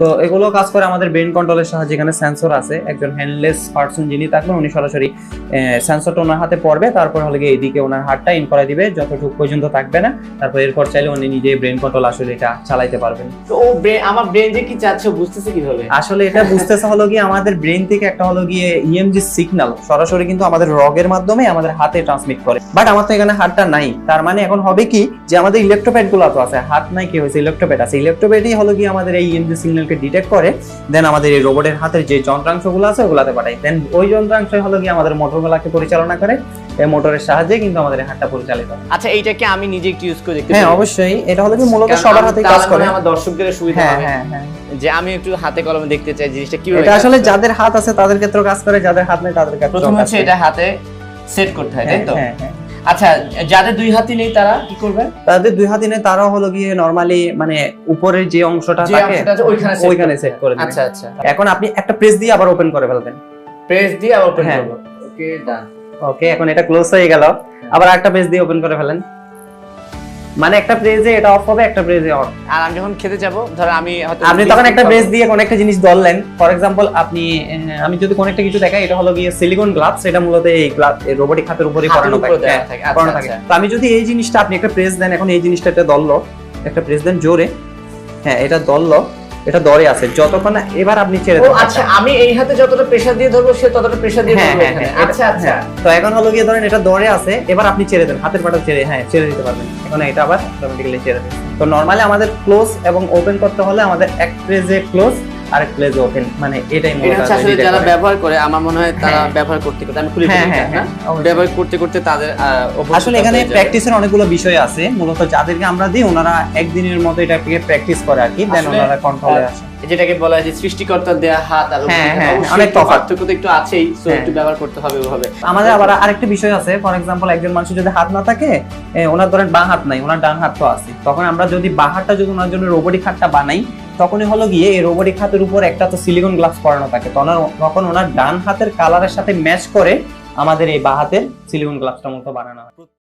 তো এগুলো কাজ করে আমাদের ব্রেন কন্ট্রোলের সাহায্যে এখানে সেন্সর আছে। একজন হ্যান্ডলেস পার্সন যিনি থাকবেন উনি সরাসরি সেন্সরটা ওনার হাতে পড়বে তারপর হলে গিয়ে এইদিকে ওনার হাতটা ইন করে দিবে যতটুকু পর্যন্ত থাকবে না তারপর এরপর চাইলে উনি নিজে ব্রেন কন্ট্রোল আসলে এটা চালাইতে পারবেন। তো ও আমার ব্রেন যে কি চাচ্ছে বুঝতেছে কীভাবে? আসলে এটা বুঝতেছে হলো গিয়ে আমাদের ব্রেন থেকে একটা হলো গিয়ে ইএমজি সিগন্যাল সরাসরি কিন্তু আমাদের রগের মাধ্যমে আমাদের হাতে ট্রান্সমিট করে। বাট আমার তো এখানে হাতটা নাই তার মানে এখন হবে কি যে আমাদের ইলেকট্রোপ্যাডগুলো তো আছে হাত নাই কি হয়েছে ইলেকট্রোপ্যাড আছে। ইলেকট্রোপ্যাডই হলো গিয়ে আমাদের এই ইএমজি সিগন্যালকে ডিটেক্ট করে দেন আমাদের এই রোবটের হাতের যে যন্ত্রাংশগুলো আছে ওগুলাতে পাঠায় দেন ওই যন্ত্রাংশ হলো গিয়ে আমাদের মোটরগুলাকে পরিচালনা করে এই মোটরের সাহায্যে কিন্তু আমাদের হাতটা পরিচালিত আচ্ছা এইটাকে আমি নিজে একটু ইউজ করে দেখতে হ্যাঁ অবশ্যই। এটা হলো কি মূলত সবার হাতে কাজ করে। হয় আমার দর্শকদের সুবিধা হ্যাঁ হবে হ্যাঁ হ্যাঁ। যে আমি একটু হাতে কলমে দেখতে চাই জিনিসটা কীভাবে এটা আসলে যাদের হাত আছে তাদের ক্ষেত্রেও কাজ করে যাদের হাত নেই তাদের ক্ষেত্রেও প্রথম হচ্ছে এটা হাতে সেট করতে হয় তাই হ্যাঁ, তো? হ্যাঁ, হ্যাঁ। আচ্ছা যাদের দুই হাতি নেই তারা কি করবে? তাদের দুই হাতি নেই তারা হলো গিয়ে নরমালি মানে উপরের যে অংশটা থাকে ওইখানে ওইখানে সেট করে দিবেন আচ্ছা আচ্ছা। এখন আপনি একটা প্রেস দিয়ে আবার ওপেন করে ফেলবেন। প্রেস দিয়ে আবার ওপেন। করব। ওকে ডান ওকে এখন এটা ক্লোজ হয়ে গেল। আবার একটা পেজ দিয়ে ওপেন করে ফেলেন। মানে একটা প্রেজে এটা অফ হবে একটা প্রেজে অন আর আমি যখন খেতে যাব ধর আমি হয়তো আপনি তখন একটা প্রেস দিয়ে কোন একটা জিনিস ধরলেন ফর এক্সাম্পল আপনি আমি যদি কোন একটা কিছু দেখাই এটা হলো গিয়ে সিলিকন গ্লাভস এটা মূলত এই গ্লাভ রোবটিক হাতের উপরে থাকে। হ্যাঁ, থাকে, আচ্ছা, পরানো থাকে। আচ্ছা। তো আমি যদি এই জিনিসটা আপনি একটা প্রেস দেন এখন এই জিনিসটা এটা দললো একটা প্রেস দেন জোরে। হ্যাঁ এটা দললো। এটা দরে আছে যতক্ষণ না এবার আপনি ছেড়ে দেবেন দেন। আচ্ছা আমি এই হাতে যতটা প্রেসার দিয়ে ধরবো সে ততটা প্রেসার দিয়ে হ্যাঁ ধরবে হ্যাঁ হ্যাঁ আচ্ছা আচ্ছা। তো এখন হলো গিয়ে ধরেন এটা দরে আছে এবার আপনি ছেড়ে দেন হাতের পাটা ছেড়ে হ্যাঁ ছেড়ে দিতে পারবেন। এখন এটা আবার অটোমেটিক্যালি ছেড়ে দেন। তো নরমালি আমাদের ক্লোজ এবং ওপেন করতে হলে আমাদের এক প্রেজে ক্লোজ আর এক ওপেন মানে এটাই মূলত আসলে যারা ব্যবহার করে আমার মনে হয় তারা হ্যাঁ। ব্যবহার করতে করতে আমি খুলে হ্যাঁ, হ্যাঁ। ব্যবহার করতে করতে তাদের আসলে এখানে প্র্যাকটিসের অনেকগুলো বিষয় আছে মূলত যাদেরকে আমরা দিই ওনারা একদিনের মতো এটাকে প্র্যাকটিস করে আর কি দেন ওনারা কন্ট্রোলে আসে যেটাকে বলা হয় যে সৃষ্টিকর্তার দেয়া হাত আর অনেক পার্থক্য তো একটু আছেই সো। একটু ব্যবহার করতে হবে ওভাবে। আমাদের আবার আরেকটা বিষয় আছে ফর এক্সাম্পল একজন মানুষের যদি হাত না থাকে ওনার ধরেন বাঁ হাত নাই ওনার ডান হাত তো আছে। তখন আমরা যদি বাঁ হাতটা যদি ওনার জন্য রোবোটিক হাতটা বানাই তখনই হলো গিয়ে এই রোবোটিক হাতের উপর একটা তো সিলিকন গ্লাস পরানো থাকে। তখন ওনার ডান হাতের কালারের সাথে ম্যাচ করে আমাদের এই বাঁ হাতের সিলিকন গ্লাসটা মতো বানানো হয়।